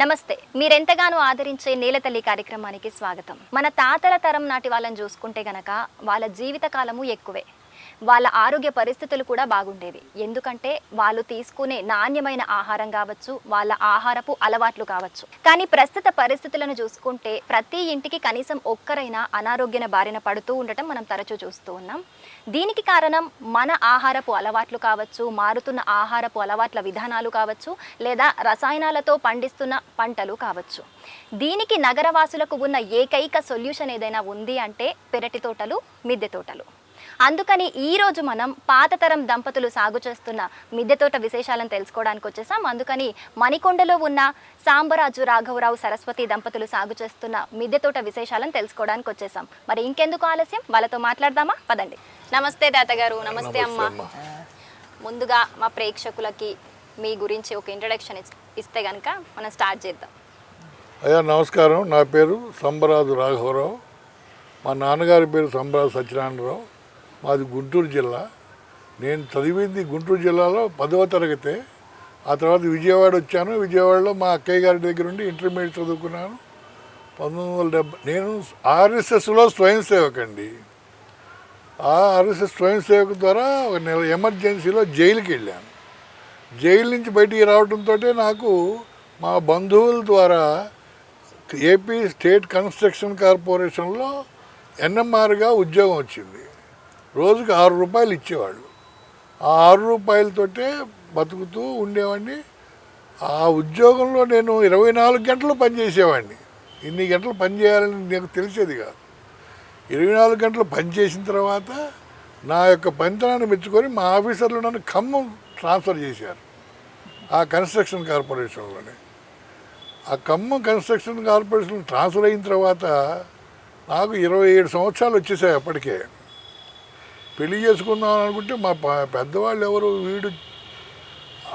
నమస్తే. మీరెంతగానో ఆదరించే నేలతల్లి కార్యక్రమానికి స్వాగతం. మన తాతల తరం నాటి వాళ్ళని చూసుకుంటే గనక వాళ్ళ జీవితకాలము ఎక్కువే. వాళ్ళ ఆరోగ్య పరిస్థితులు కూడా బాగుండేవి. ఎందుకంటే వాళ్ళు తీసుకునే నాణ్యమైన ఆహారం కావచ్చు వాళ్ళ ఆహారపు అలవాట్లు కావచ్చు. కానీ ప్రస్తుత పరిస్థితులను చూసుకుంటే ప్రతి ఇంటికి కనీసం ఒక్కరైనా అనారోగ్యన బారిన పడుతూ ఉండటం మనం తరచూ చూస్తూ ఉన్నాం. దీనికి కారణం మన ఆహారపు అలవాట్లు కావచ్చు మారుతున్న ఆహారపు అలవాట్ల విధానాలు కావచ్చు లేదా రసాయనాలతో పండిస్తున్న పంటలు కావచ్చు. దీనికి నగరవాసులకు ఉన్న ఏకైక సొల్యూషన్ ఏదైనా ఉంది అంటే పెరటి తోటలు మిద్దె తోటలు. అందుకని ఈ రోజు మనం పాతతరం దంపతులు సాగు చేస్తున్న మిద్దె తోట విశేషాలను తెలుసుకోవడానికి వచ్చేసాం. అందుకని మణికొండలో ఉన్న సాంబరాజు రాఘవరావు సరస్వతి దంపతులు సాగు చేస్తున్న మిద్దె తోట విశేషాలను తెలుసుకోవడానికి వచ్చేసాం. మరి ఇంకెందుకు ఆలస్యం? వాళ్ళతో మాట్లాడదామా? పదండి. నమస్తే తాతగారు. నమస్తే అమ్మ. ముందుగా మా ప్రేక్షకులకి మీ గురించి ఒక ఇంట్రడక్షన్ ఇస్తే కనుక మనం స్టార్ట్ చేద్దాం. అయ్యా నమస్కారం. నా పేరు సంబరాజు రాఘవరావు. మా నాన్నగారి పేరు సంబరాజు సత్యనారాయణరావు. మాది గుంటూరు జిల్లా. నేను చదివింది గుంటూరు జిల్లాలో పదవ తరగతే. ఆ తర్వాత విజయవాడ వచ్చాను. విజయవాడలో మా అక్కయ్య గారి దగ్గర నుండి ఇంటర్మీడియట్ చదువుకున్నాను. పంతొమ్మిది వందల డెబ్బై నేను ఆర్ఎస్ఎస్లో స్వయం సేవకండి. ఆ ఆర్ఎస్ఎస్ స్వయం సేవకు ద్వారా ఒక నెల ఎమర్జెన్సీలో జైలుకి వెళ్ళాను. జైలు నుంచి బయటికి రావడంతో నాకు మా బంధువుల ద్వారా ఏపీ స్టేట్ కన్స్ట్రక్షన్ కార్పొరేషన్లో ఎన్ఎంఆర్గా ఉద్యోగం వచ్చింది. రోజుకి ఆరు రూపాయలు ఇచ్చేవాళ్ళు. ఆ ఆరు రూపాయలతోటే బతుకుతూ ఉండేవాడిని. ఆ ఉద్యోగంలో నేను ఇరవై నాలుగు గంటలు పనిచేసేవాడిని ఇన్ని గంటలు పనిచేయాలని నాకు తెలిసేది కాదు. ఇరవై నాలుగు గంటలు పనిచేసిన తర్వాత నా యొక్క పనితనాన్ని మెచ్చుకొని మా ఆఫీసర్లు నన్ను ఖమ్మం ట్రాన్స్ఫర్ చేశారు. ఆ కన్స్ట్రక్షన్ కార్పొరేషన్లోనే. ఆ ఖమ్మం కన్స్ట్రక్షన్ కార్పొరేషన్ ట్రాన్స్ఫర్ అయిన తర్వాత నాకు ఇరవై ఏడు సంవత్సరాలు వచ్చేసాయి అప్పటికే. పెళ్ళి చేసుకుందాం అనుకుంటే మా పెద్దవాళ్ళు ఎవరు వీడు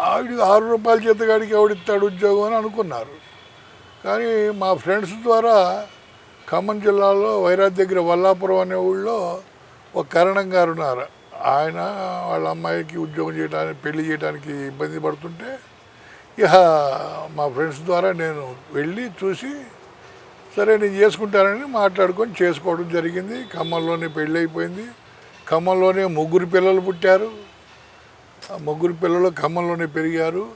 ఆవిడ ఆరు రూపాయల చేతగాడికి ఎవడిస్తాడు ఉద్యోగం అని అనుకున్నారు. కానీ మా ఫ్రెండ్స్ ద్వారా ఖమ్మం జిల్లాలో వైరాజ్ దగ్గర వల్లాపురం అనే ఊళ్ళో ఒక కరణం గారు ఉన్నారు. ఆయన వాళ్ళ అమ్మాయికి ఉద్యోగం చేయడానికి పెళ్ళి చేయడానికి ఇబ్బంది పడుతుంటే ఇక మా ఫ్రెండ్స్ ద్వారా నేను వెళ్ళి చూసి సరే నేను చేసుకుంటానని మాట్లాడుకొని చేసుకోవడం జరిగింది. ఖమ్మంలోనే పెళ్ళి అయిపోయింది ఖమ్మంలోనే ముగ్గురు పిల్లలు పుట్టారు. ముగ్గురు పిల్లలు ఖమ్మంలోనే పెరిగారు.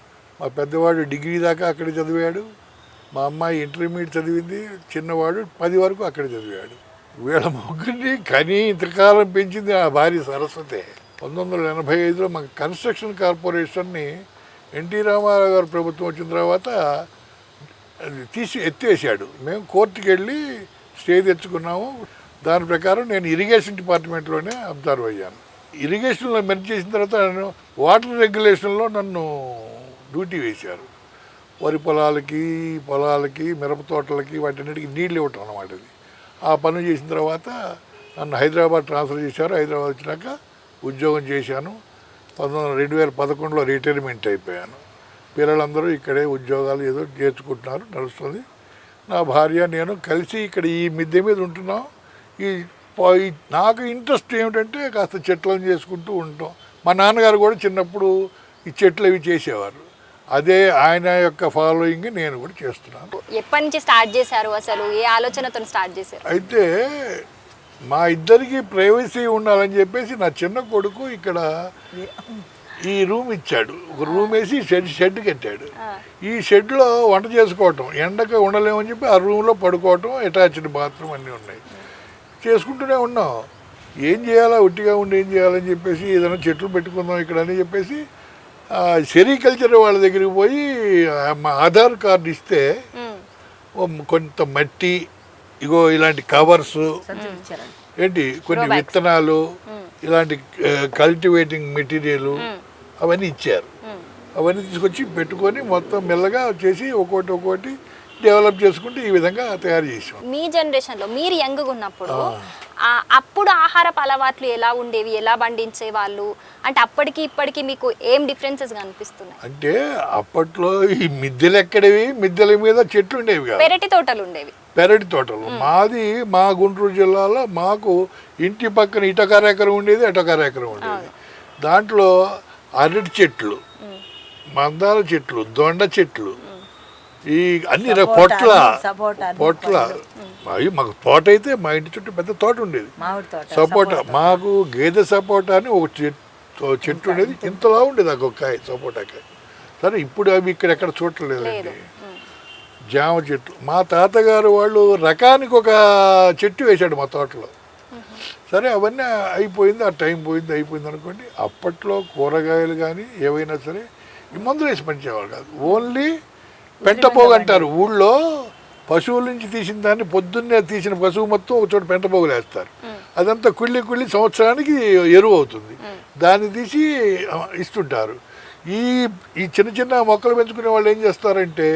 మా పెద్దవాడు డిగ్రీ దాకా అక్కడ చదివాడు. మా అమ్మాయి ఇంటర్మీడియట్ చదివింది. చిన్నవాడు పది వరకు అక్కడ చదివాడు. వీళ్ళ ముగ్గురిని కనీ ఇంతకాలం పెంచింది ఆ భార్య సరస్వతే. పంతొమ్మిది వందల ఎనభై ఐదులో మా కన్స్ట్రక్షన్ కార్పొరేషన్ని ఎన్టీ రామారావు గారు ప్రభుత్వం వచ్చిన తర్వాత అది తీసి ఎత్తేసాడు. మేము కోర్టుకి వెళ్ళి స్టే తెచ్చుకున్నాము. దాని ప్రకారం నేను ఇరిగేషన్ డిపార్ట్మెంట్లోనే అబ్జర్వ్ అయ్యాను. ఇరిగేషన్లో మెర్జ్ చేసిన తర్వాత నేను వాటర్ రెగ్యులేషన్లో నన్ను డ్యూటీ వేశారు. వరి పొలాలకి పొలాలకి మిరప తోటలకి వాటన్నిటికీ నీళ్ళు ఇవ్వటం అన్నమాట ఇది ఆ పని చేసిన తర్వాత నన్ను హైదరాబాద్ ట్రాన్స్ఫర్ చేశారు. హైదరాబాద్ వచ్చినాక ఉద్యోగం చేశాను. పంతొమ్మిది రెండు వేల పదకొండులో రిటైర్మెంట్ అయిపోయాను. పిల్లలందరూ ఇక్కడే ఉద్యోగాలు ఏదో చేర్చుకుంటున్నారు నడుస్తుంది. నా భార్య నేను కలిసి ఇక్కడ ఈ మిద్దె మీద ఉంటున్నాం. ఈ నాకు ఇంట్రెస్ట్ ఏమిటంటే కాస్త చెట్లను చేసుకుంటూ ఉంటాం. మా నాన్నగారు కూడా చిన్నప్పుడు ఈ చెట్లు అవి చేసేవారు. అదే ఆయన యొక్క ఫాలోయింగ్ నేను కూడా చేస్తున్నాను. ఎప్పటి నుంచి స్టార్ట్ చేశారు అసలు? ఏ ఆలోచనతో స్టార్ట్ చేశారు? అయితే మా ఇద్దరికి ప్రైవసీ ఉండాలని చెప్పేసి నా చిన్న కొడుకు ఇక్కడ ఈ రూమ్ ఇచ్చాడు. ఒక రూమ్ వేసి షెడ్ షెడ్ కట్టాడు. ఈ షెడ్లో వంట చేసుకోవటం ఎండక ఉండలేమని చెప్పి ఆ రూమ్లో పడుకోవటం అటాచ్డ్ బాత్రూమ్ అన్నీ ఉన్నాయి. చేసుకుంటూనే ఉన్నాం. ఏం చేయాలా? ఒట్టిగా ఉండి ఏం చేయాలని చెప్పేసి ఏదైనా చెట్లు పెట్టుకుందాం ఇక్కడ అని చెప్పేసి సెరికల్చర్ వాళ్ళ దగ్గరికి పోయి మా ఆధార్ కార్డు ఇస్తే కొంత మట్టి ఇగో ఇలాంటి కవర్స్ ఏంటి? కొన్ని విత్తనాలు ఇలాంటి కల్టివేటింగ్ మెటీరియల్ అవన్నీ ఇచ్చారు. అవన్నీ తీసుకొచ్చి పెట్టుకొని మొత్తం మెల్లగా చేసి ఒక్కోటి ఒక్కోటి డెవలప్ చేసుకుంటే ఈ విధంగా తయారు చేసాం మీ జనరేషన్లో మీరు యంగ్ ఉన్నప్పుడు అప్పుడు ఆహారపు అలవాట్లు ఎలా ఉండేవి ఎలా పండించే వాళ్ళు అంటే అప్పటికి ఇప్పటికి మీకు ఏం డిఫరెన్సెస్ కనిపిస్తున్నాయి అంటే అప్పట్లో ఈ మిద్దెలు ఎక్కడవి? మిద్దెల మీద చెట్లు ఉండేవి పెరటి తోటలు ఉండేవి. పెరటి తోటలు. మాది మా గుంటూరు జిల్లాలో మాకు ఇంటి పక్కన ఇటకర ఎకరం ఉండేది ఎటకర ఎకరం ఉండేది. దాంట్లో అరటి చెట్లు మందార చెట్లు దొండ చెట్లు ఈ అన్ని పొట్ల. పొట్ల. అవి మాకు తోట అయితే మా ఇంటి చుట్టూ పెద్ద తోట ఉండేది. సపోటా. మాకు గేదె సపోటా అని ఒక చెట్టు చెట్టు ఉండేది. ఇంతలా ఉండేది ఒక కాయ సపోటా కాయ. సరే ఇప్పుడు అవి ఇక్కడ ఎక్కడ చూడలేదండి జామ చెట్టు. మా తాతగారు వాళ్ళు రకానికి ఒక చెట్టు వేశాడు మా తోటలో. సరే అవన్నీ అయిపోయింది. ఆ టైం పోయింది అయిపోయింది అనుకోండి. అప్పట్లో కూరగాయలు కానీ ఏవైనా సరే ఈ మందులు వేసి పంచేవాళ్ళు కాదు. ఓన్లీ పెంటపోగు అంటారు ఊళ్ళో పశువుల నుంచి తీసిన దాన్ని పొద్దున్నే తీసిన పశువు మొత్తం ఒక చోట పెంటపోగులు వేస్తారు అదంతా కుళ్ళి కుళ్ళి సంవత్సరానికి ఎరువు అవుతుంది. దాన్ని తీసి ఇస్తుంటారు. ఈ ఈ చిన్న చిన్న మొక్కలు పెంచుకునే వాళ్ళు ఏం చేస్తారంటే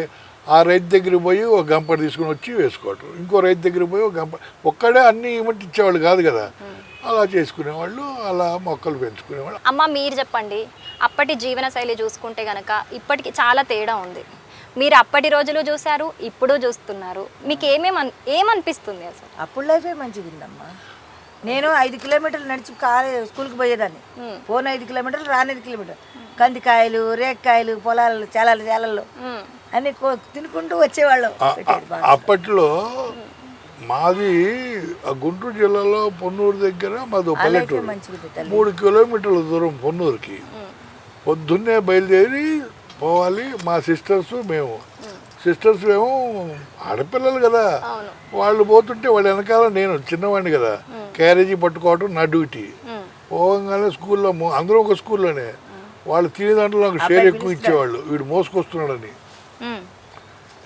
ఆ రైతు దగ్గరికి పోయి ఒక గంప తీసుకుని వచ్చి వేసుకోవటం. ఇంకో రైతు దగ్గరికి పోయి ఒక గంప ఒక్కడే అన్ని ఇచ్చేవాళ్ళు కాదు కదా. అలా చేసుకునేవాళ్ళు అలా మొక్కలు పెంచుకునేవాళ్ళు. అమ్మ మీరు చెప్పండి. అప్పటి జీవన శైలి చూసుకుంటే గనక ఇప్పటికి చాలా తేడా ఉంది. మీరు అప్పటి రోజులు చూశారు ఇప్పుడు చూస్తున్నారు. మీకు ఏమేమి అన్- ఏమనిపిస్తుంది అసలు? అప్పుడు లైఫే మంచిగా ఉందమ్మా. నేను ఐదు కిలోమీటర్లు నడిచి కాలే స్కూల్కి పోయేదాన్ని. పోను ఐదు కిలోమీటర్లు రాని ఐదు కిలోమీటర్లు. కందికాయలు రేక్కాయలు పొలాలు చాలాలు చాలల్లో ఉమ్, అన్ని కో- తినుకుంటూ వచ్చేవాళ్ళం. అప్పట్లో మాది ఆ గుంటూరు జిల్లాలో పొన్నూరు దగ్గర మాది పల్లెటూరు. మూడు కిలోమీటర్ల దూరం పొన్నూరుకి. పొద్దున్నే బయలుదేరి పోవాలి మా సిస్టర్స్ మేము. సిస్టర్స్ మేము ఆడపిల్లలు కదా. వాళ్ళు పోతుంటే వాళ్ళ వెనకాల నేను చిన్నవాడిని కదా. క్యారేజీ పట్టుకోవటం నా డ్యూటీ. పోగానే స్కూల్లో అందరం ఒక స్కూల్లోనే. వాళ్ళు తినే దాంట్లో నాకు షేర్ ఎక్కువ ఇచ్చేవాళ్ళు. వీడు మోసుకొస్తున్నాడని.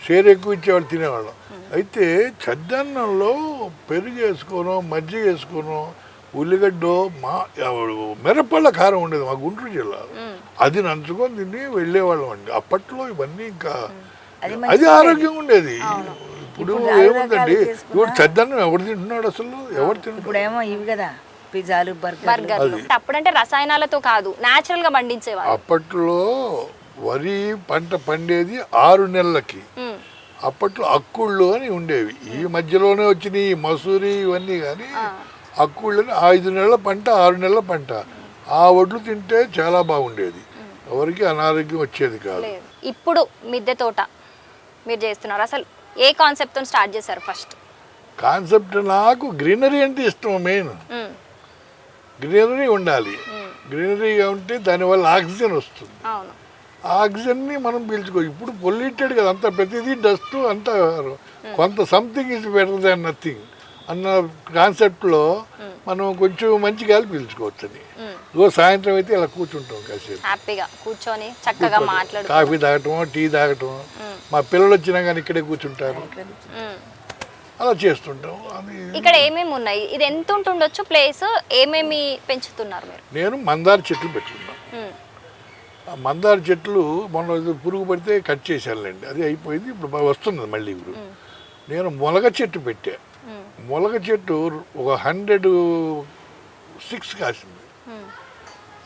షేర్ ఎక్కువ ఇచ్చేవాళ్ళు తినేవాళ్ళం. అయితే చద్దన్నంలో పెరుగు వేసుకోను మజ్జిగ వేసుకోను ఉల్లిగడ్డ మా మిరపళ్ళ కారం ఉండేది మా గుంటూరు జిల్లాలో. అది నంచుకొని తిని వెళ్ళేవాళ్ళం అండి. అప్పట్లో ఇవన్నీ ఇంకా అది ఆరోగ్యంగా ఉండేది. ఇప్పుడు ఏముందండి? ఇప్పుడు చద్దన్నం ఎవరు తింటున్నాడు అసలు? ఎవరు తింటున్నాడు? ఇవి కదా పిజ్జాలు బర్గర్లు. బర్గర్లు. అప్పుడంటే రసాయనాలతో కాదు natural గా పండించేవారు అప్పట్లో వరి పంట పండేది ఆరు నెలలకి. అప్పట్లో అక్కుళ్ళు అని ఉండేవి. ఈ మధ్యలోనే వచ్చినాయి ఈ మసూరి ఇవన్నీ కానీ అక్కుళ్ళు అని ఐదు నెలల పంట ఆరు నెలల పంట. ఆ వడ్లు తింటే చాలా బాగుండేది. ఎవరికి అనారోగ్యం వచ్చేది కాదు. ఇప్పుడు మిద్దె తోట మీరు చేస్తున్నారు. అసలు ఏ కాన్సెప్ట్తో స్టార్ట్ చేశారు ఫస్ట్ కాన్సెప్ట్ నాకు గ్రీనరీ అంటే ఇష్టం మెయిన్. గ్రీనరీ ఉండాలి. గ్రీనరీగా ఉంటే దానివల్ల ఆక్సిజన్ వస్తుంది. ఆక్సిజన్ని మనం పీల్చుకో ఇప్పుడు పొల్యూటెడ్ కదా అంత ప్రతిదీ డస్ట్ అంతా కొంత something is better than nothing అన్న కాన్సెప్ట్లో మనం కొంచెం మంచి గాలి పీల్చుకోవచ్చు అని ఉమ్, ఇగో సాయంత్రం అయితే ఇలా కూర్చుంటాం కాసేపు. హ్యాపీగా కూర్చొని చక్కగా మాట్లాడు కాఫీ తాగటం టీ తాగటం మా పిల్లలు వచ్చినా కానీ ఇక్కడే కూర్చుంటారు. అలా చేస్తుంటాం. ఇక్కడ ఏమేమి ఉన్నాయి? ఇది ఎంత ఉంటుండొచ్చు ప్లేస్? ఏమేమి పెంచుతున్నారు మీరు? నేను మందార చెట్లు పెట్టుకున్నాను. మందార చెట్లు మొన్న పురుగు పడితే కట్ చేశానులేండి. అది అయిపోయింది. ఇప్పుడు బాగా వస్తున్నది మళ్ళీ ఇప్పుడు. నేను మొలగ చెట్టు పెట్టా. మొలగ చెట్టు ఒక హండ్రెడ్ సిక్స్ కాసింది. ఉమ్,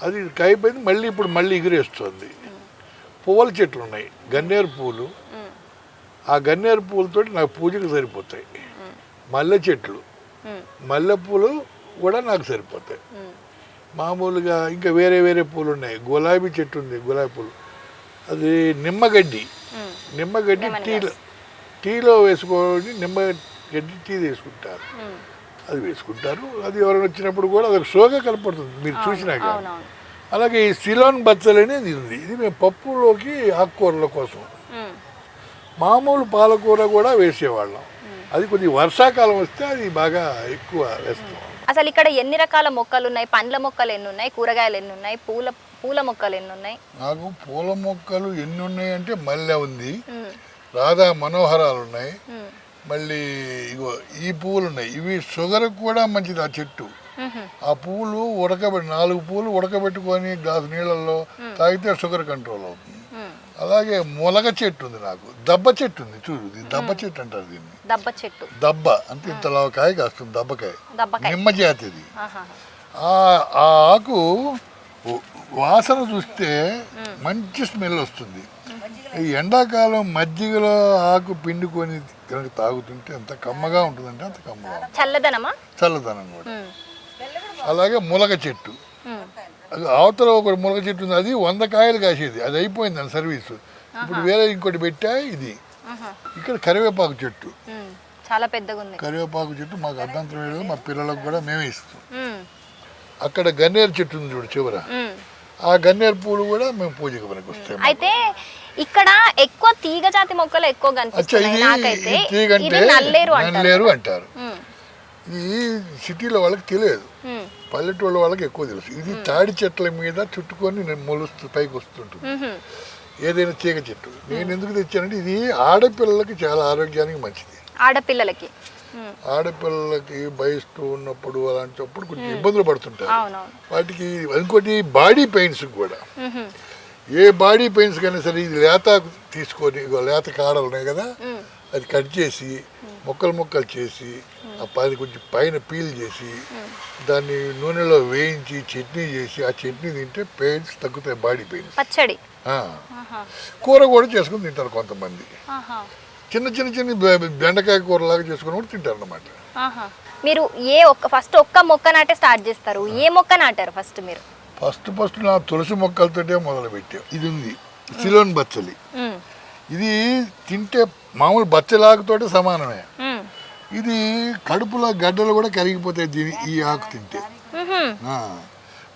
అది కాయిపోయింది మళ్ళీ ఇప్పుడు మళ్ళీ ఎగిరేస్తుంది. పువ్వుల చెట్లు ఉన్నాయి గన్నేరు పూలు. ఉమ్, ఆ గన్నేరు పూలతోటి నాకు పూజకు సరిపోతాయి. మల్లె చెట్లు. మల్లెపూలు కూడా నాకు సరిపోతాయి. మామూలుగా ఇంకా వేరే వేరే పూలు ఉన్నాయి. గులాబీ చెట్టు ఉంది గులాబీ పూలు. అది నిమ్మగడ్డి నిమ్మగడ్డి టీలో టీలో వేసుకొని నిమ్మగడ్డి టీ తీసుకుంటారు. అది వేసుకుంటారు. అది ఎవరైనా వచ్చినప్పుడు కూడా అది షోగా కనపడుతుంది. మీరు చూసినాక అలాగే ఈ సిలోన్ బచ్చలు అనేది ఉంది. ఇది మేము పప్పులోకి ఆకుకూరల కోసం. మామూలు పాలకూర కూడా వేసేవాళ్ళం. అది కొద్ది వర్షాకాలం వస్తే అది బాగా ఎక్కువ వేస్తాం. అసలు ఇక్కడ ఎన్ని రకాల మొక్కలు ఉన్నాయి? పండ్ల మొక్కలు ఎన్ని ఉన్నాయి? కూరగాయలు ఎన్ని ఉన్నాయి? పూల పూల మొక్కలు ఎన్ని ఉన్నాయి? నాకు పూల మొక్కలు ఎన్ని ఉన్నాయంటే మల్లె ఉంది. రాధా మనోహరాలు ఉన్నాయి. మళ్ళీ ఇగో ఈ పువ్వులు ఉన్నాయి ఇవి షుగర్ కూడా మంచిది ఆ చెట్టు. ఆ పువ్వులు ఉడకబెట్టి నాలుగు పువ్వులు ఉడకబెట్టుకొని గ్లాసు నీళ్ళల్లో తాగితే షుగర్ కంట్రోల్ అవుతుంది. అలాగే మొలగ చెట్టు ఉంది నాకు. దబ్బ చెట్టు ఉంది చూడు. ఇది దబ్బ చెట్టు అంటారు దీన్ని. దబ్బ చెట్టు. దబ్బ. అంటే ఇంతలా కాయ కాస్తుంది దబ్బకాయ. నిమ్మ జాతిది. ఆ ఆకు వాసన చూస్తే మంచి స్మెల్ వస్తుంది. ఈ ఎండాకాలం మజ్జిగలో ఆకు పిండుకొని కనుక తాగుతుంటే ఎంత కమ్మగా ఉంటుందంటే అంత కమ్మగా ఉంటుంది. చల్లదనమా? చల్లదనం కూడా. అలాగే ములగ చెట్టు. అది అవతల ఒక ములగ చెట్టు ఉంది. అది వంద కాయలు కాసేది. అది అయిపోయింది దాని సర్వీసు. ఇప్పుడు వేరే ఇంకోటి పెట్టా ఇది. ఇక్కడ కరివేపాకు చెట్టు. చాలా పెద్దగా ఉంది. కరివేపాకు చెట్టు మాకు అర్థంతరం లేదు. మా పిల్లలకు కూడా మేమే ఇస్తాం. అక్కడ గన్నేరు చెట్టు ఉంది చూడు చివర. ఆ గన్నేరు పూలు కూడా మేము పూజకి పనికి వస్తాయి అయితే ఇక్కడ ఎక్కువ తీగ జాతి మొక్కలు ఎక్కువ నాకైతే. ఇది నల్లేరు అంటారు. నల్లేరు అంటారు. ఉమ్. ఇది సిటీలో వాళ్ళకి తెలియదు. పల్లెటూళ్ళ వాళ్ళకి ఎక్కువ తెలుసు. ఇది తాడి చెట్ల మీద చుట్టుకొని నేను మొలుస్తూ పైకి వస్తుంటుంది. ఏదైనా తీగ చెట్టు. నేను ఎందుకు తెచ్చానంటే ఇది ఆడపిల్లలకి చాలా ఆరోగ్యానికి మంచిది. ఆడపిల్లలకి. ఆడపిల్లలకి బయస్తూ ఉన్నప్పుడు అలాంటప్పుడు కొంచెం ఇబ్బందులు పడుతుంటారు. వాటికి ఇంకోటి బాడీ పెయిన్స్ కూడా. ఏ బాడీ పెయిన్స్ కైనా సరే ఇది లేత తీసుకొని లేత కాడలు ఉన్నాయి కదా. అది కట్ చేసి ముక్కలు ముక్కలు చేసి ఆ పది కొంచెం పైన పీల్ చేసి దాన్ని నూనెలో వేయించి చట్నీ చేసి ఆ చట్నీ తింటే పెయిన్స్ తగ్గుతాయి బాడీ పెయిన్స్. పచ్చడి. కూర కూడా చేసుకుని తింటారు కొంతమంది. చిన్న చిన్న చిన్న బెండకాయ కూరలాగా చేసుకుని కూడా తింటారు అన్నమాట ఆహా. మీరు ఏ ఒక్క ఫస్ట్ ఒక్క మొక్క నాటే స్టార్ట్ చేస్తారు. ఏ మొక్క నాటారు ఫస్ట్ మీరు? ఫస్ట్ ఫస్ట్ నా తులసి మొక్కలతోటే మొదలు పెట్టాం ఇది ఉంది సిలోన్ బచ్చలి. ఇది తింటే మామూలు బచ్చలాకుతోటి సమానమే. ఇది కడుపులో గడ్డలు కూడా కరిగిపోతాయి దీని ఈ ఆకు తింటే.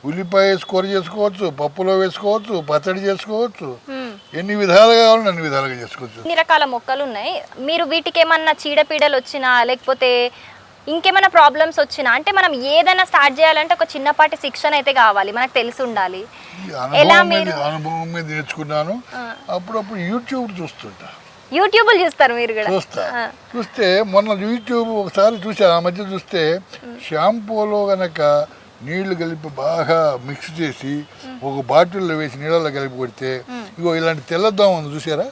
ఉల్లిపాయ వేసి కూర చేసుకోవచ్చు పప్పులో వేసుకోవచ్చు పచ్చడి చేసుకోవచ్చు. ఎన్ని విధాలుగా కావాలని అన్ని విధాలుగా చేసుకోవచ్చు. ఇన్ని రకాల మొక్కలు ఉన్నాయి. మీరు వీటికి ఏమన్నా చీడపీడలు వచ్చినా లేకపోతే ఇంకేమైనా ప్రాబ్లమ్స్ వచ్చినా? అంటే మనం ఏదైనా స్టార్ట్ చేయాలంటే ఒక చిన్నపాటి శిక్షణ అయితే కావాలి. మనకు తెలిసి ఉండాలి. ఎలా మీరు- అనుభవం మీద నేర్చుకున్నాను. అప్పుడప్పుడు యూట్యూబ్ చూస్తుంటా. యూట్యూబ్లు చూస్తారు మీరు కూడా. చూస్తా. చూస్తే మొన్న యూట్యూబ్ ఒకసారి చూసా ఆ మధ్య చూస్తే షాంపూలో గనక నీళ్ళు కలిపి బాగా మిక్స్ చేసి ఒక బాటిల్లో వేసి నీళ్ళలో కలిపి కొడితే ఇగో ఇలాంటి తెల్లదోమ ఉంది చూసారా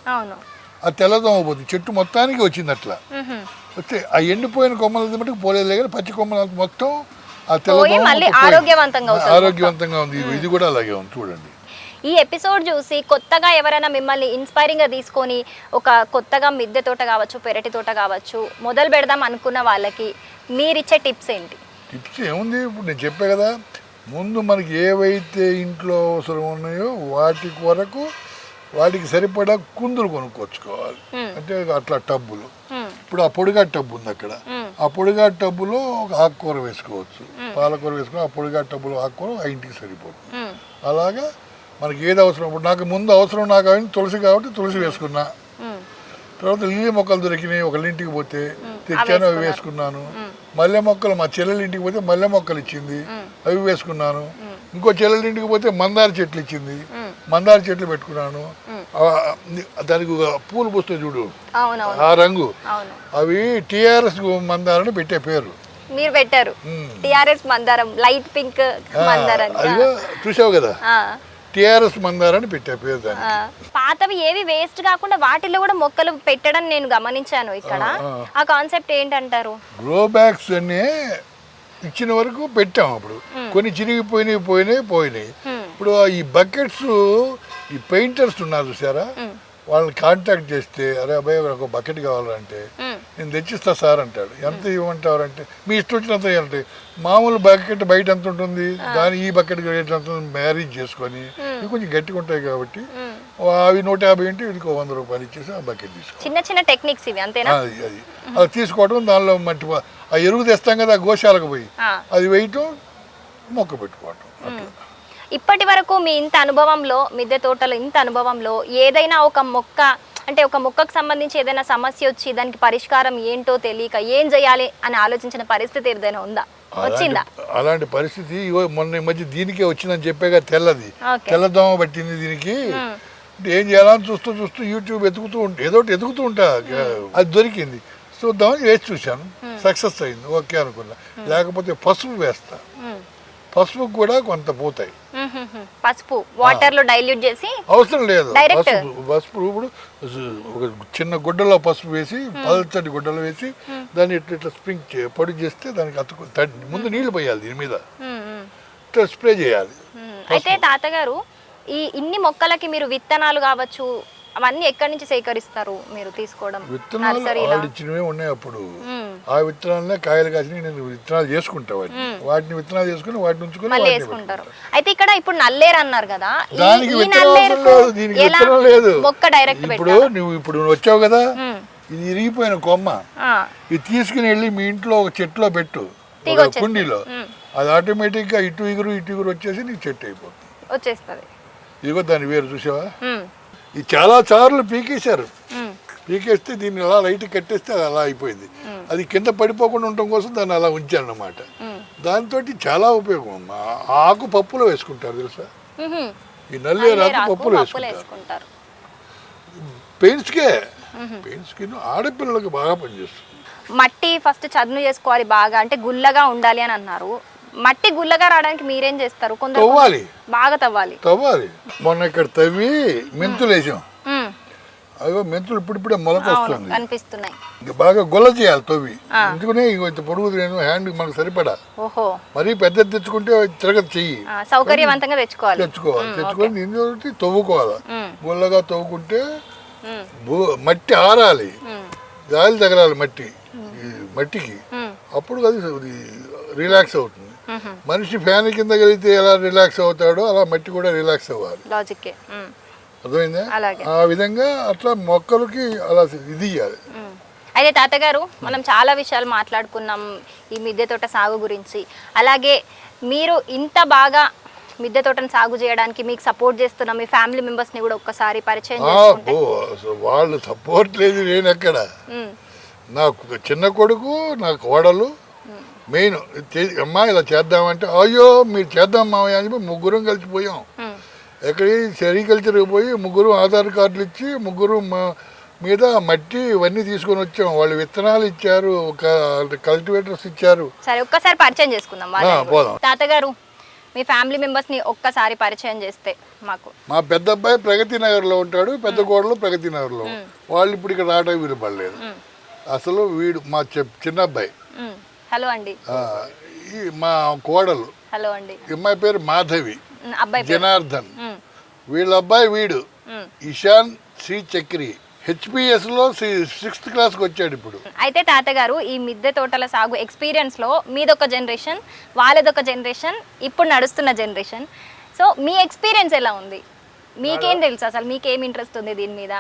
ఆ తెల్లదోమ పోతుంది చెట్టు మొత్తానికి వచ్చింది అట్లా. వస్తే ఆ ఎండిపోయిన కొమ్మలు మటుకు పోలేదు కానీ పచ్చి కొమ్మలు మొత్తం ఆ తెల్లదోమ. ఆరోగ్యవంతంగా ఉంది. ఇది కూడా అలాగే ఉంది చూడండి. ఈ ఎపిసోడ్ చూసి కొత్తగా ఎవరైనా మిమ్మల్ని ఇన్స్పైరింగ్గా తీసుకొని ఒక కొత్తగా మిద్దె తోట కావచ్చు పెరటి తోట కావచ్చు మొదలు పెడదాం అనుకున్న వాళ్ళకి మీరిచ్చే టిప్స్ ఏంటి? టిప్స్ ఏముంది? ఇప్పుడు నేను చెప్పే కదా ముందు మనకి ఏవైతే ఇంట్లో అవసరం ఉన్నాయో వాటి కొరకు వాటికి సరిపడా కుందులు కొనుక్కొచ్చుకోవాలి. అంటే అట్లా టబ్బులు. ఇప్పుడు ఆ పొడిగాట్ టబ్బు ఉంది అక్కడ. ఆ పొడిగాట్ టబ్బులో ఒక ఆకుకూర వేసుకోవచ్చు. పాలకూర వేసుకుని ఆ పొడిగాట్ టబ్బులో ఆకుకూర ఆ ఇంటికి సరిపోతుంది. అలాగా మనకి ఏది అవసరం? ఇప్పుడు నాకు ముందు అవసరం నాకు అయింది తులసి కాబట్టి తులసి వేసుకున్నా. తర్వాత లిల్లీ మొక్కలు దొరికినాయి ఒక ఇంటికి పోతే తెచ్చాను అవి వేసుకున్నాను. మల్లె మొక్కలు మా చెల్లెల ఇంటికి పోతే మల్లె మొక్కలు ఇచ్చింది. అవి వేసుకున్నాను. ఇంకో చెల్లెల ఇంటికి పోతే మందార చెట్లు ఇచ్చింది. మందార చెట్లు పెట్టుకున్నాను. దానికి పూలు పూస్తే చూడు. ఆ రంగు. అవి టిఆర్ఎస్ మందారని పెట్టే పేరు. మీరు పెట్టారు. టిఆర్ఎస్ మందారం లైట్ పింక్ మందారం. చూసావు కదా? టిఆర్ఎస్ మందారని పెట్టే పేరు. పాతవి ఏవి వేస్ట్ కాకుండా వాటిల్లో కూడా మొక్కలు పెట్టడం నేను గమనించాను ఇక్కడ. ఆ కాన్సెప్ట్ ఏంటంటారు? గ్రో బ్యాగ్స్ అన్ని ఇచ్చిన వరకు పెట్టాం అప్పుడు. కొన్ని చిరిగిపోయినాయి పోయినాయి పోయినాయి. ఇప్పుడు ఈ బకెట్స్ ఈ పెయింటర్స్ ఉన్నారు చూసారా వాళ్ళని కాంటాక్ట్ చేస్తే అరే అబ్బాయి ఒక బకెట్ కావాలంటే. నేను తెచ్చిస్తా సార్ అంటాడు. ఎంత ఇవ్వమంటారంటే మీ ఇష్టం వచ్చినంత ఇవ్వండి. మామూలు బకెట్ బయట ఎంత ఉంటుంది? దాని ఈ బకెట్ ఎంత మ్యారేజ్ చేసుకొని ఇవి కొంచెం గట్టిగా ఉంటాయి కాబట్టి అవి నూట యాభై వీడికి ఒక వంద రూపాయలు ఇచ్చేసి ఆ బకెట్ తీసుకో చిన్న చిన్న టెక్నిక్స్ ఇవి అంతేనా? అది అది. అది తీసుకోవడం దానిలో మట్టి ఆ ఎరువు తెస్తాం కదా గోశాలకు పోయి. అది వేయటం మొక్క పెట్టుకోవటం అట్లా. ఇప్పటి వరకు మీ ఇంత అనుభవంలో మిద్దె తోటలో ఇంత అనుభవంలో ఏదైనా ఒక మొక్క అంటే ఒక మొక్కకు సంబంధించి ఏదైనా సమస్య వచ్చి దానికి పరిష్కారం ఏంటో తెలియక ఏం చేయాలి అని ఆలోచించిన పరిస్థితి ఏదైనా ఉందా? వచ్చిందా? అలాంటి పరిస్థితి మొన్న మధ్య దీనికే వచ్చిందని చెప్పాక తెల్లది. తెల్లదోమ పట్టింది దీనికి. ఏం చేయాలని చూస్తూ చూస్తూ యూట్యూబ్ ఎతుకుతూ ఉంటే ఏదో ఒకటి ఎతుకుతూ ఉంటా. అది దొరికింది. చూద్దామని వేసి చూశాను. సక్సెస్ అయింది. ఓకే అనుకున్నా. లేకపోతే పసుపు వేస్తా. పసుపు కూడా కొంత పోతాయి. పసుపు. వాటర్లో డైల్యూట్ చేసి అవసరం లేదు? పసుపు పసుపు ఇప్పుడు ఒక చిన్న గుడ్డలో పసుపు వేసి పల్చటి గుడ్డలో వేసి దాన్ని ఇట్లా ఇట్లా స్ప్రింగ్ పొడి చేస్తే దానికి అతుకు ముందు నీళ్ళు పోయాలి దీని మీద. ఇట్లా స్ప్రే చేయాలి. అయితే తాతగారు ఈ ఇన్ని మొక్కలకి మీరు విత్తనాలు కావచ్చు అవన్నీ ఎక్కడి నుంచి సేకరిస్తారు మీరు తీసుకోవడం? విత్తనాలు ఇచ్చినవే ఉన్నాయి అప్పుడు. ఆ విత్తనాలనే కాయలు కాసి నేను విత్తనాలు చేసుకుంటా వాటిని. వాటిని విత్తనాలు చేసుకుని వాటిని ఉంచుకుని వేసుకుంటారు అయితే ఇక్కడ ఇప్పుడు నల్లేరు అన్నారు కదా. దానికి విత్తనం దీనికి విత్తనం లేదు. మొక్క డైరెక్ట్ ఇప్పుడు నువ్వు ఇప్పుడు నువ్వు వచ్చావు కదా. ఇది ఇరిగిపోయిన కొమ్మ. ఇది తీసుకుని వెళ్ళి మీ ఇంట్లో ఒక చెట్టులో పెట్టు. కుండీలో. అది ఆటోమేటిక్గా ఇటు ఇగురు ఇటు ఇగురు వచ్చేసి నీకు చెట్టు అయిపోతుంది. వచ్చేస్తుంది. ఇదిగో దాని వేరు చూసావా. ఇది చాలా సార్లు పీకేశారు. పీకేస్తే దీన్ని అలా లైట్ కట్టేస్తే అది అలా అయిపోయింది. అది కింద పడిపోకుండా ఉండటం కోసం దాన్ని అలా ఉంచాను అన్నమాట మ్మ్. దాంతో చాలా ఉపయోగం. ఆకు పప్పులో వేసుకుంటారు తెలుసా. ఈ నల్లేరు నల్లేరు ఆకు పప్పులో వేసుకుంటారు. పెయిన్స్కే. పెయిన్స్కి ఆడపిల్లలకు బాగా పనిచేస్తుంది. మట్టి ఫస్ట్ చదును చేసుకోవాలి బాగా అంటే గుల్లగా ఉండాలి అని అన్నారు. మట్టి గుల్లగా రావడానికి మీరేం చేస్తారు? కొందరు తవ్వాలి. బాగా తవ్వాలి. తవ్వాలి. మొన్న ఇక్కడ తవ్వి మెంతులు వేసాం. అదిగో మెంతులు ఇప్పుడిప్పుడే మొలక వస్తుంది. కనిపిస్తున్నాయి. ఇంక బాగా గొల్ల చేయాలి తవ్వి. ఎందుకనే ఇంత పొడుగు నేను హ్యాండ్ మనకు సరిపడా. ఓహో. మరీ పెద్దది తెచ్చుకుంటే తిరగదు చెయ్యి. సౌకర్యవంతంగా తెచ్చుకోవాలి. తెచ్చుకోవాలి. తెచ్చుకొని దీని తోటి తవ్వుకోవాలి. గుల్లగా తవ్వుకుంటే మట్టి ఆరాలి. గాలి తగలాలి మట్టి. ఈ మట్టికి. అప్పుడు అది రిలాక్స్ అవుతుంది. మనిషి ఫ్యాన్ కింద కలిగితే ఎలా రిలాక్స్ అవుతాడో అలా మట్టి కూడా రిలాక్స్ అవ్వాలి. అర్థమైందా? ఆ విధంగా అట్లా మొక్కలకి అలా ఇది మ్మ్. అయితే తాతగారు మనం చాలా విషయాలు మాట్లాడుకున్నాం ఈ మిద్దె తోట సాగు గురించి. అలాగే మీరు ఇంత బాగా మిద్దె తోటను సాగు చేయడానికి మీకు సపోర్ట్ చేస్తున్న మీ ఫ్యామిలీ మెంబర్స్ని కూడా ఒక్కసారి పరిచయం వాళ్ళు సపోర్ట్ లేదు నేను ఎక్కడ. నాకు చిన్న కొడుకు నా కోడలు మెయిన్ అమ్మా ఇలా చేద్దామంటే అయ్యో మీరు చేద్దాం మామయ్య అని చెప్పి ముగ్గురం కలిసిపోయాం మ్మ్. ఎక్కడికి సెరికల్చర్కి పోయి ముగ్గురు ఆధార్ కార్డులు ఇచ్చి ముగ్గురు మా- మీద మట్టి ఇవన్నీ తీసుకొని వచ్చాం. వాళ్ళు విత్తనాలు ఇచ్చారు కల్టివేటర్స్ ఇచ్చారు. సరే ఒక్కసారి పరిచయం చేసుకుందాం. పోదాం. తాతగారు మీ ఫ్యామిలీ మెంబర్స్ని ఒక్కసారి పరిచయం చేస్తే మాకు. మా పెద్ద అబ్బాయి ప్రగతి నగర్లో ఉంటాడు పెద్ద కోడలు ప్రగతి నగర్లో. వాళ్ళు ఇప్పుడు ఇక్కడ రావడానికి వీలు పడలేదు అసలు వీడు మా చిన్న అబ్బాయి. హలో అండి. ఈ మా కోడలు. హలో అండి. అమ్మాయి పేరు మాధవి. అబ్బాయి పేరు. జనార్దన్. వీళ్ళ అబ్బాయి వీడు. ఇషాన్ శ్రీ చక్రి. హెచ్పిఎస్లో సిక్స్త్ క్లాస్కి వచ్చాడు ఇప్పుడు. అయితే తాతగారు ఈ మిద్దె తోటల సాగు ఎక్స్పీరియన్స్లో మీదొక జనరేషన్ వాళ్ళదొక జనరేషన్ ఇప్పుడు నడుస్తున్న జనరేషన్. సో మీ ఎక్స్పీరియన్స్ ఎలా ఉంది? మీకేం తెలుసు అసలు? మీకేం ఇంట్రెస్ట్ ఉంది దీని మీద?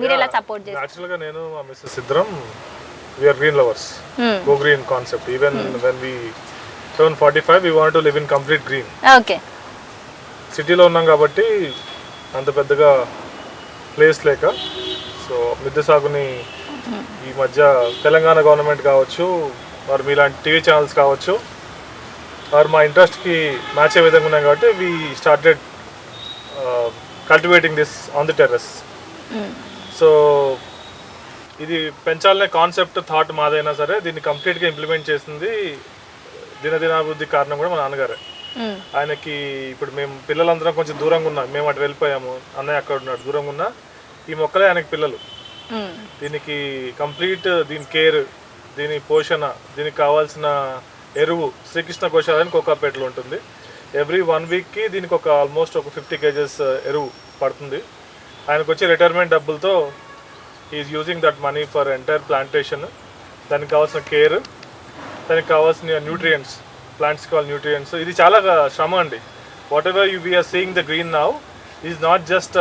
మీరు ఎలా సపోర్ట్ చేస్తారు? యాక్చువల్గా నేను మా మిస్సెస్ ఇద్దరం we're green lovers go green concept even when we seven forty five we want to live in complete green okay సిటీలో ఉన్నాం కాబట్టి అంత పెద్దగా ప్లేస్ లేక సో మిద్దె సాగుని ఈ మధ్య తెలంగాణ గవర్నమెంట్ కావచ్చు మరి మీలాంటి టీవీ ఛానల్స్ కావచ్చు వారు మా ఇంట్రెస్ట్కి మ్యాచ్ అయ్యే విధంగా ఉన్నాయి కాబట్టి we started cultivating this on the terrace so ఇది పెంచాలనే కాన్సెప్ట్ థాట్ మాదైనా సరే దీన్ని కంప్లీట్గా ఇంప్లిమెంట్ చేసింది దినదినాభివృద్ధి కారణం కూడా మా నాన్నగారే. ఆయనకి ఇప్పుడు మేము పిల్లలందరం కొంచెం దూరంగా ఉన్నాం. మేము అటు వెళ్ళిపోయాము అన్నయ్య అక్కడ ఉన్నాడు దూరంగా ఉన్నా. ఈ మొక్కలే ఆయనకి పిల్లలు. దీనికి కంప్లీట్ దీని కేర్ దీని పోషణ దీనికి కావాల్సిన ఎరువు శ్రీకృష్ణ గోశాలని కోకాపేటలో ఉంటుంది. ఎవ్రీ వన్ వీక్కి దీనికి ఒక ఆల్మోస్ట్ ఒక ఫిఫ్టీ కేజెస్ ఎరువు పడుతుంది. ఆయనకు వచ్చే రిటైర్మెంట్ డబ్బులతో is using that money for entire plantation దానికి కావాల్సిన కేర్ దానికి కావాల్సిన న్యూట్రియంట్స్ ప్లాంట్స్కి కావాలి న్యూట్రియంట్స్ ఇది చాలా శ్రమ అండి. Whatever you we're seeing the green now is not just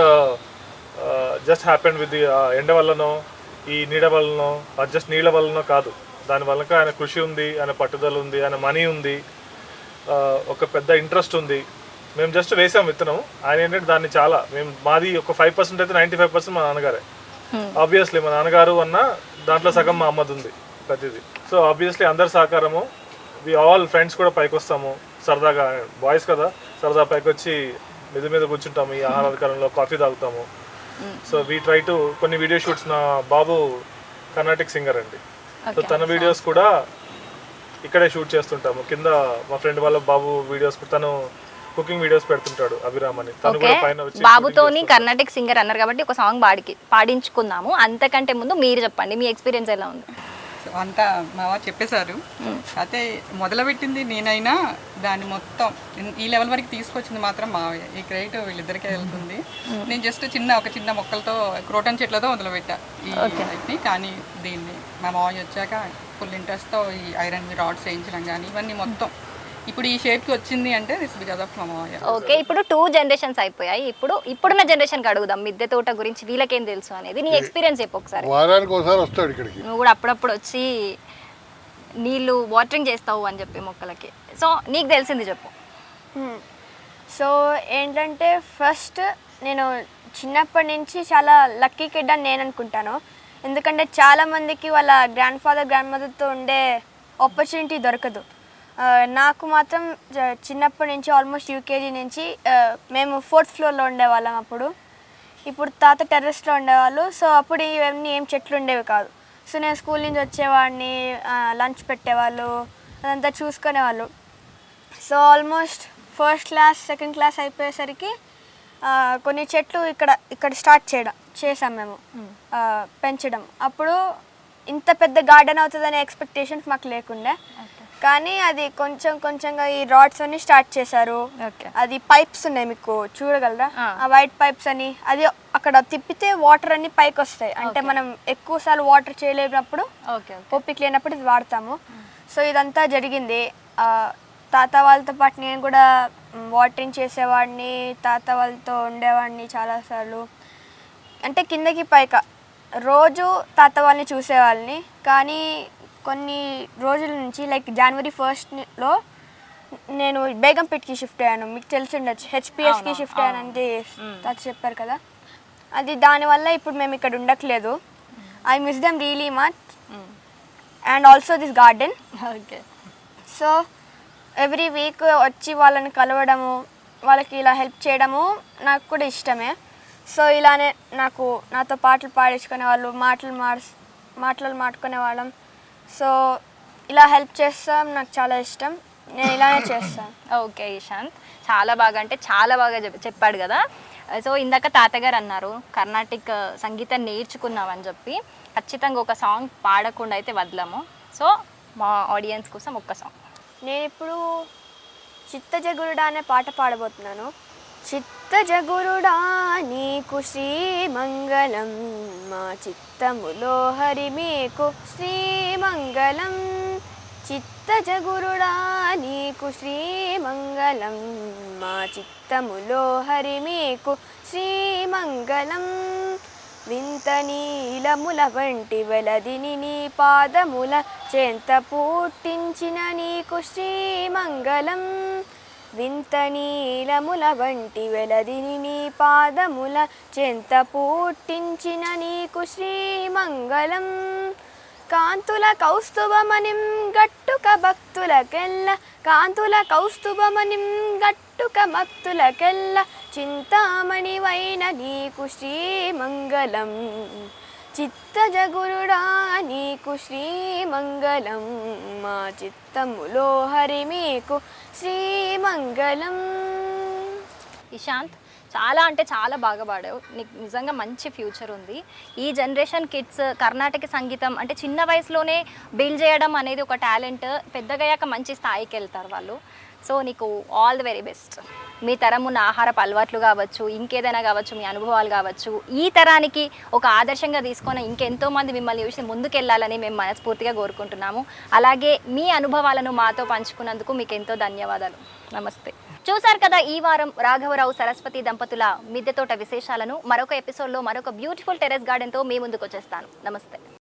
just happen with the ఎండ వల్లనో ఈ నీడ వల్లనో జస్ట్ నీళ్ళ వల్లనో కాదు. దాని వల్ల ఆయన కృషి ఉంది ఆయన పట్టుదల ఉంది ఆయన మనీ ఉంది uh, ఒక పెద్ద ఇంట్రెస్ట్ ఉంది. మేము జస్ట్ వేసాం విత్తనం. ఆయన ఏంటంటే దాన్ని చాలా మేము మాది ఒక ఫైవ్ పర్సెంట్ అయితే నైంటీ ఫైవ్ పర్సెంట్ మా నాన్నగారే. ఆబ్వియస్లీ మా నాన్నగారు అన్న దాంట్లో సగం మా అమ్మది ఉంది ప్రతిదీ. సో ఆబ్వియస్లీ అందరి సహకారము వి ఆల్ ఫ్రెండ్స్ కూడా పైకి వస్తాము. సరదాగా బాయ్స్ కదా సరదా పైకి వచ్చి మీద మీద కూర్చుంటాము ఈ ఆహ్లాదకరంలో కాఫీ తాగుతాము. సో వీ ట్రై టు కొన్ని వీడియో షూట్స్ నా బాబు కర్ణాటిక్ సింగర్ అండి. సో తన వీడియోస్ కూడా ఇక్కడే షూట్ చేస్తుంటాము. కింద మా ఫ్రెండ్ వాళ్ళ బాబు వీడియోస్ తను కుకింగ్ వీడియోస్ పెడుతుంటాడు అభిరామ్ అని. తను ఓకే. కూడా పైన వచ్చి బాబుతోని కర్ణాటిక్ సింగర్ అన్నారు కాబట్టి ఒక సాంగ్ పాడికి పాడించుకుందాము. అంతకంటే ముందు మీరు చెప్పండి మీ ఎక్స్పీరియన్స్ ఎలా ఉంది? సో అంతా మా వారు చెప్పేశారు. అయితే మొదలుపెట్టింది నేనైనా దాన్ని మొత్తం ఈ లెవెల్ వరకు తీసుకొచ్చింది మాత్రం మావయ్య. ఈ క్రెడిట్ వీళ్ళిద్దరికే వెళ్తుంది. నేను జస్ట్ చిన్న ఒక చిన్న మొక్కలతో క్రోటన్ చెట్లతో మొదలుపెట్టా ఈ లైఫ్ని కానీ దీన్ని మా మావయ్య వచ్చాక ఫుల్ ఇంట్రెస్ట్తో ఈ ఐరన్ రాడ్స్ వేయించడం కానీ ఇవన్నీ మొత్తం ఇప్పుడు ఈ షేప్కి వచ్చింది అంటే దిస్ బికాస్ ఆఫ్ మా మావయ్య ఓకే ఇప్పుడు టూ జనరేషన్స్ అయిపోయాయి. ఇప్పుడు ఇప్పుడున్న జనరేషన్కి అడుగుదాం మిద్దె తోట గురించి వీళ్ళకేం తెలుసు అనేది. నీ ఎక్స్పీరియన్స్ చెప్పు ఒకసారి. వారానికి ఒకసారి వస్తాడు ఇక్కడికి. నువ్వు కూడా అప్పుడప్పుడు వచ్చి నీళ్ళు వాటరింగ్ చేస్తావు అని చెప్పి మొక్కలకి. సో నీకు తెలిసింది చెప్పు. సో ఏంటంటే ఫస్ట్ నేను చిన్నప్పటి నుంచి చాలా లక్కీ కిడ్ అని నేను అనుకుంటాను. ఎందుకంటే చాలా మందికి వాళ్ళ గ్రాండ్ ఫాదర్ గ్రాండ్ మదర్తో ఉండే ఆపర్చునిటీ దొరకదు. నాకు మాత్రం చిన్నప్పటి నుంచి ఆల్మోస్ట్ యూకేజీ నుంచి మేము ఫోర్త్ ఫ్లోర్లో ఉండేవాళ్ళం అప్పుడు. ఇప్పుడు తాత టెర్రస్లో ఉండేవాళ్ళు సో అప్పుడు ఇవన్నీ ఏం చెట్లు ఉండేవి కాదు. సో నేను స్కూల్ నుంచి వచ్చేవాడిని లంచ్ పెట్టేవాళ్ళు అదంతా చూసుకునేవాళ్ళు. So almost first class second class అయిపోయేసరికి కొన్ని చెట్లు ఇక్కడ ఇక్కడ స్టార్ట్ చేయడం చేసాం మేము పెంచడం. అప్పుడు ఇంత పెద్ద గార్డెన్ అవుతుందనే ఎక్స్పెక్టేషన్స్ మాకు లేకుండే. కానీ అది కొంచెం కొంచెంగా ఈ రాడ్స్ అన్ని స్టార్ట్ చేశారు. ఓకే. అది పైప్స్ ఉన్నాయి మీకు చూడగలరా? ఆ. వైట్ పైప్స్ అని. అది అక్కడ తిప్పితే వాటర్ అన్ని పైకి వస్తాయి. అంటే మనం ఎక్కువ సార్లు వాటర్ చేయలేనప్పుడు ఓకే ఓపిక లేనప్పుడు ఇది వాడతాము. సో ఇదంతా జరిగింది. తాత వాళ్ళతో పాటు నేను కూడా వాటరింగ్ చేసేవాడిని. తాత వాళ్ళతో ఉండేవాడిని చాలాసార్లు అంటే కిందకి పైక. రోజు తాత వాళ్ళని చూసేవాళ్ళని. కానీ కొన్ని రోజుల నుంచి లైక్ జనవరి ఫస్ట్లో నేను బేగంపేట్కి షిఫ్ట్ అయ్యాను. మీకు తెలిసి ఉండొచ్చు హెచ్పిఎస్కి షిఫ్ట్ అయ్యాను అంటే తాత చెప్పారు కదా. అది దానివల్ల ఇప్పుడు మేము ఇక్కడ ఉండట్లేదు. I miss them really much and also this garden okay. So every week వచ్చి వాళ్ళని కలవడము వాళ్ళకి ఇలా హెల్ప్ చేయడము నాకు కూడా ఇష్టమే. సో ఇలానే నాకు నాతో పాటలు పాడించుకునే వాళ్ళు మాటలు మాడు మాటలు మాట్లాడుకునే వాళ్ళం సో ఇలా హెల్ప్ చేస్తాం నాకు చాలా ఇష్టం. నేను ఇలానే చేస్తాను. ఓకే ఇషాంత్ చాలా బాగా అంటే చాలా బాగా చెప్- చెప్పాడు కదా. సో ఇందాక తాతగారు అన్నారు కర్ణాటిక్ సంగీతం నేర్చుకున్నామని చెప్పి. ఖచ్చితంగా ఒక సాంగ్ పాడకుండా అయితే వదలము. సో మా ఆడియన్స్ కోసం ఒక్క సాంగ్. నేను ఇప్పుడు చిత్తజగురుడా అనే పాట పాడబోతున్నాను. చిత్తజగురుడా నీకు శ్రీమంగళం. మా చిత్తములో హరి మీకు శ్రీమంగళం. చిత్తజగురుడా నీకు శ్రీమంగళం. మా చిత్తములో హరి మీకు శ్రీమంగళం. వింత నీలముల వంటి వెలదిని నీ పాదముల చెంత పుట్టించిన నీకు శ్రీమంగళం. వింత నీలముల వంటి వెలదిని నీ పాదముల చెంత పూట్టించిన నీకు శ్రీమంగళం. కాంతుల కౌస్తుభమనిం గట్టుక భక్తులకెల్ల కాంతుల కౌస్తుభమనిం గట్టుక భక్తులకెల్ల చింతామణివైన నీకు శ్రీమంగళం. చిత్తజగురుడా నీకు శ్రీమంగళం. మా చిత్తములో హరి మీకు శ్రీమంగళం. ఇశాంత్ చాలా అంటే చాలా బాగా పాడావు. నీకు నిజంగా మంచి ఫ్యూచర్ ఉంది. ఈ జనరేషన్ కిడ్స్ కర్ణాటక సంగీతం అంటే చిన్న వయసులోనే బిల్డ్ చేయడం అనేది ఒక టాలెంట్. పెద్దగయ్యాక మంచి స్థాయికి వెళ్తారు వాళ్ళు. సో నీకు ఆల్ ది వెరీ బెస్ట్ మీ తరం ఉన్న ఆహారపు అలవాట్లు కావచ్చు ఇంకేదైనా కావచ్చు మీ అనుభవాలు కావచ్చు ఈ తరానికి ఒక ఆదర్శంగా తీసుకొని ఇంకెంతో మంది మిమ్మల్ని చూసి ముందుకెళ్ళాలని మేము మనస్ఫూర్తిగా కోరుకుంటున్నాము. అలాగే మీ అనుభవాలను మాతో పంచుకున్నందుకు మీకు ఎంతో ధన్యవాదాలు. నమస్తే. చూశారు కదా ఈ వారం రాఘవరావు సరస్వతి దంపతుల మిద్దె తోట విశేషాలను. మరొక ఎపిసోడ్లో మరొక బ్యూటిఫుల్ టెరెస్ గార్డెన్తో మీ ముందుకు వచ్చేస్తాను. నమస్తే.